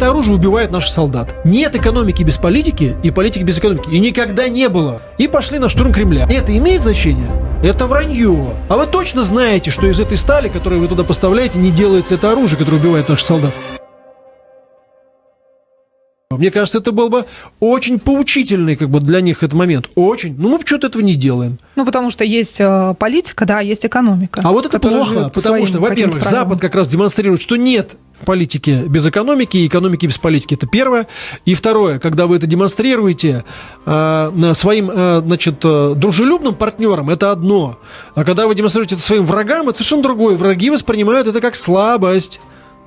Это оружие убивает наших солдат. Нет экономики без политики и политики без экономики. И никогда не было. И пошли на штурм Кремля. Это имеет значение? Это вранье. А вы точно знаете, что из этой стали, которую вы туда поставляете, не делается это оружие, которое убивает наших солдат? Мне кажется, это был бы очень поучительный как бы, для них этот момент. Очень. Но мы почему-то этого не делаем. Ну, потому что есть э, политика, да, есть экономика. А вот это плохо, по потому что, во-первых, Запад как раз демонстрирует, что нет политики без экономики и экономики без политики. Это первое. И второе, когда вы это демонстрируете э, своим, э, значит, э, дружелюбным партнерам, это одно. А когда вы демонстрируете это своим врагам, это совершенно другое. Враги воспринимают это как слабость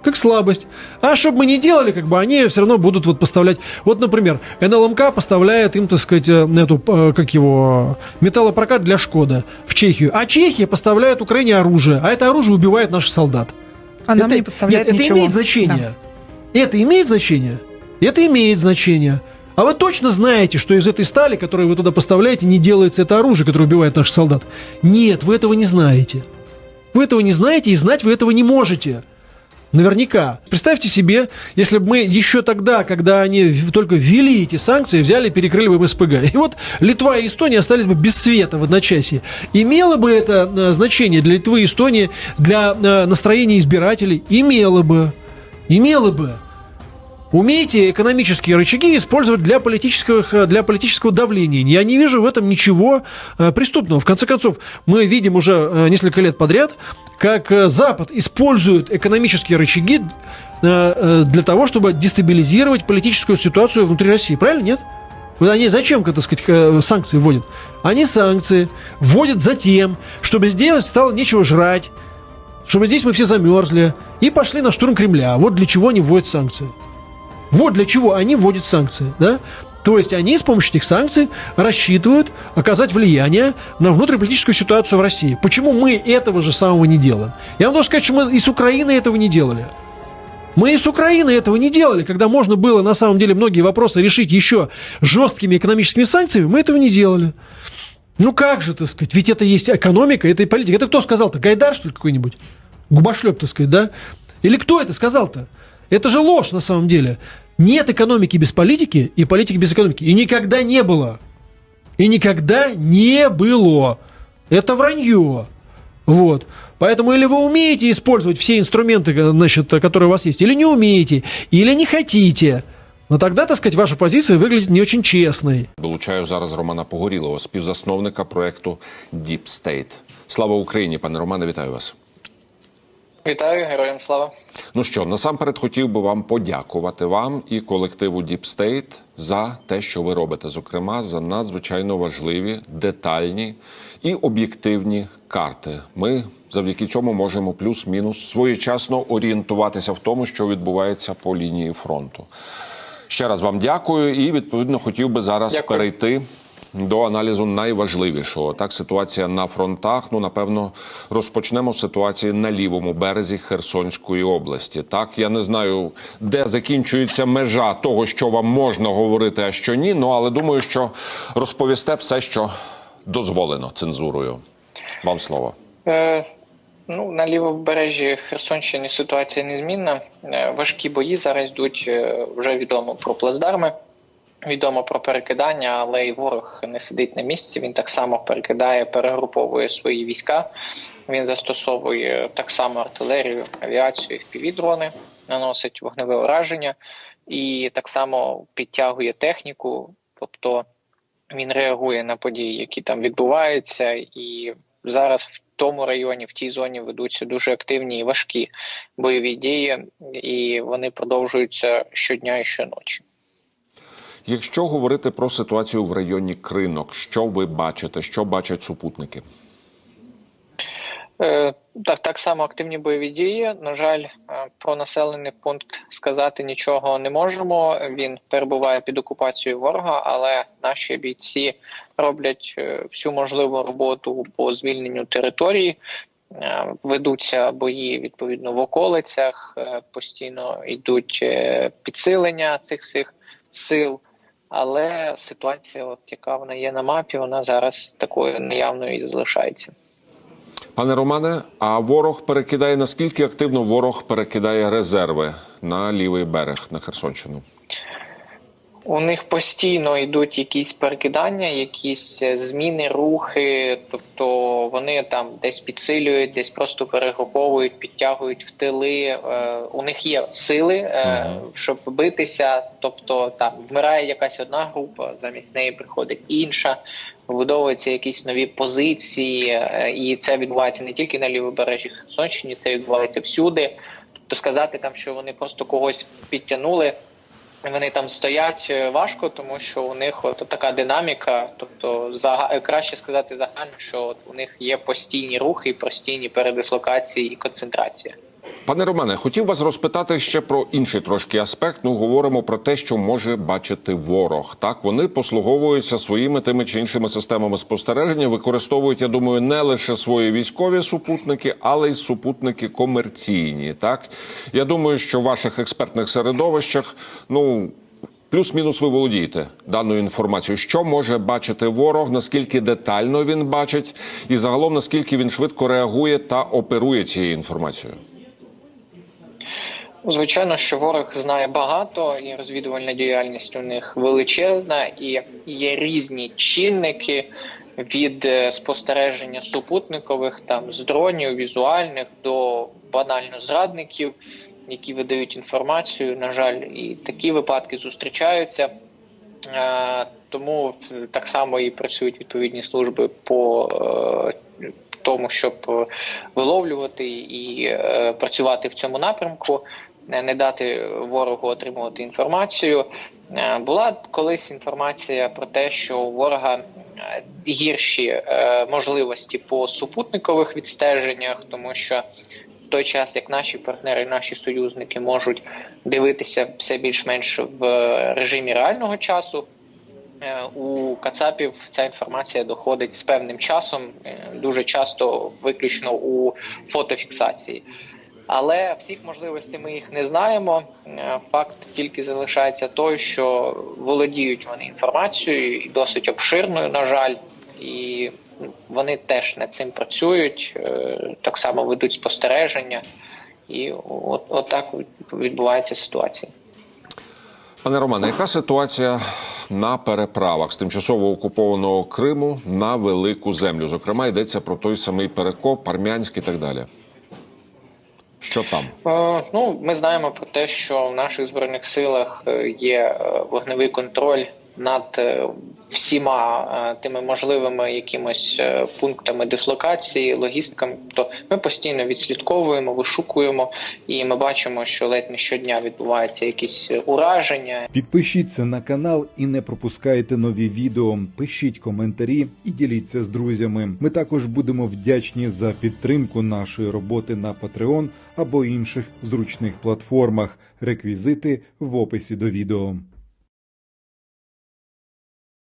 как слабость. А чтобы мы не делали, как бы они все равно будут вот поставлять. Вот, например, НЛМК поставляет им, так сказать, э, эту, э, как его, металлопрокат для Шкода в Чехию. А Чехия поставляет Украине оружие. А это оружие убивает наших солдат. А нам это, не поставляет нет, ничего. Это имеет значение. Да. Это имеет значение? Это имеет значение. А вы точно знаете, что из этой стали, которую вы туда поставляете, не делается это оружие, которое убивает наших солдат? Нет, вы этого не знаете. Вы этого не знаете, и знать вы этого не можете. Наверняка. Представьте себе, если бы мы еще тогда, когда они только ввели эти санкции, взяли и перекрыли бы СПГ. И вот Литва и Эстония остались бы без света в одночасье. Имело бы это э, значение для Литвы и Эстонии, для э, настроения избирателей? Имело бы. Имело бы. Умейте экономические рычаги использовать для политического, для политического давления. Я не вижу в этом ничего э, преступного. В конце концов, мы видим уже э, несколько лет подряд, как э, Запад использует экономические рычаги для того, чтобы дестабилизировать политическую ситуацию внутри России. Правильно, нет? Вот они зачем, так сказать, санкции вводят? Они санкции вводят за тем, чтобы сделать стало нечего жрать, чтобы здесь мы все замерзли и пошли на штурм Кремля. Вот для чего они вводят санкции. Вот для чего они вводят санкции, да? То есть они с помощью этих санкций рассчитывают оказать влияние на внутриполитическую ситуацию в России. Почему мы этого же самого не делаем? Я вам должен сказать, что мы и с Украиной этого не делали. Мы и с Украиной этого не делали, когда можно было на самом деле многие вопросы решить еще жесткими экономическими санкциями, мы этого не делали. Ну как же, так сказать, ведь это есть экономика, это и политика. Это кто сказал-то? Гайдар, что ли, какой-нибудь? Губошлеп, так сказать, да? Или кто это сказал-то? Это же ложь на самом деле. Нет экономики без политики и политики без экономики. И никогда не было. И никогда не было. Это вранье. Вот. Поэтому или вы умеете использовать все инструменты, значит, которые у вас есть, или не умеете, или не хотите. Но тогда, так сказать, ваша позиция выглядит не очень честной. Долучаю зараз Романа Погорілого, співзасновника проекту Deep State. Слава Україні, пане Романе, вітаю вас. Вітаю, героям слава. Ну що, насамперед хотів би вам подякувати вам і колективу Deep State за те, що ви робите, зокрема за надзвичайно важливі, детальні і об'єктивні карти. Ми завдяки цьому можемо плюс-мінус своєчасно орієнтуватися в тому, що відбувається по лінії фронту. Ще раз вам дякую, і відповідно хотів би зараз дякую. перейти до аналізу найважливішого. Так, ситуація на фронтах. Ну напевно, розпочнемо з ситуації на лівому березі Херсонської області. Так, я не знаю, де закінчується межа того, що вам можна говорити, а що ні. Ну але думаю, що розповісте все, що дозволено цензурою. Вам слово. Е... Ну, на лівобережжі Херсонщини ситуація незмінна. Е, важкі бої зараз йдуть е, вже відомо про плацдарми. Відомо про перекидання, але й ворог не сидить на місці. Він так само перекидає, перегруповує свої війська. Він застосовує так само артилерію, авіацію, впівдрони, наносить вогневе ураження і так само підтягує техніку, тобто він реагує на події, які там відбуваються, і зараз в тому районі, в тій зоні ведуться дуже активні і важкі бойові дії, і вони продовжуються щодня і щоночі. Якщо говорити про ситуацію в районі кринок, що ви бачите, що бачать супутники? Е, так, так само активні бойові дії. На жаль, е, про населений пункт сказати нічого не можемо. Він перебуває під окупацією ворога, але наші бійці роблять е, всю можливу роботу по звільненню території. Ведуться бої відповідно в околицях, постійно йдуть підсилення цих всіх сил. Але ситуація, от яка вона є на мапі, вона зараз такою неявною і залишається. Пане Романе, а ворог перекидає наскільки активно ворог перекидає резерви на лівий берег на Херсонщину? У них постійно йдуть якісь перекидання, якісь е, зміни, рухи, тобто вони там десь підсилюють, десь просто перегруповують, підтягують в тили. Е, у них є сили, е, щоб битися. Тобто там вмирає якась одна група, замість неї приходить інша, вибудовуються якісь нові позиції, і це відбувається не тільки на лівобережжі Херсонщині, це відбувається всюди. Тобто сказати там, що вони просто когось підтягнули. Вони там стоять е, важко, тому що у них от така динаміка. Тобто, зага... краще сказати загально, що от у них є постійні рухи, постійні передислокації і концентрація. Пане Романе, хотів вас розпитати ще про інший трошки аспект. Ну, говоримо про те, що може бачити ворог. Так вони послуговуються своїми тими чи іншими системами спостереження, використовують, я думаю, не лише свої військові супутники, але й супутники комерційні. Так я думаю, що в ваших експертних середовищах, ну. Плюс-мінус ви володієте даною інформацією, що може бачити ворог, наскільки детально він бачить, і загалом наскільки він швидко реагує та оперує цією інформацією. Звичайно, що ворог знає багато, і розвідувальна діяльність у них величезна, і є різні чинники від е, спостереження супутникових, там з дронів, візуальних до банально зрадників, які видають інформацію. На жаль, і такі випадки зустрічаються. Е, Тому так само і працюють відповідні служби по е, тому, щоб виловлювати і працювати в цьому напрямку, не дати ворогу отримувати інформацію. Е, Була колись інформація про те, що у ворога е, гірші е, можливості по супутникових відстеженнях, тому що в той час, як наші партнери, наші союзники можуть дивитися все більш-менш в режимі реального часу. У Кацапів ця інформація доходить з певним часом, дуже часто виключно у фотофіксації. Але всіх можливостей ми їх не знаємо. Е, Факт тільки залишається той, що володіють вони інформацією і досить обширною, на жаль, і вони теж над цим працюють, е, так само ведуть спостереження, і от, от так відбувається ситуація. Пане Романе, яка ситуація на переправах з тимчасово окупованого Криму на велику землю? Зокрема, йдеться про той самий Перекоп, Армянськ і так далі. Що там? Е, Ну, ми знаємо про те, що в наших збройних силах е, є е, вогневий контроль над е, всіма е, тими можливими якимось е, пунктами дислокації, логістиками. Тобто ми постійно відслідковуємо, вишукуємо, і ми бачимо, що ледь не щодня відбуваються якісь ураження. Підпишіться на канал і не пропускайте нові відео. Пишіть коментарі і діліться з друзями. Ми також будемо вдячні за підтримку нашої роботи на Patreon або інших зручних платформах. Реквізити в описі до відео.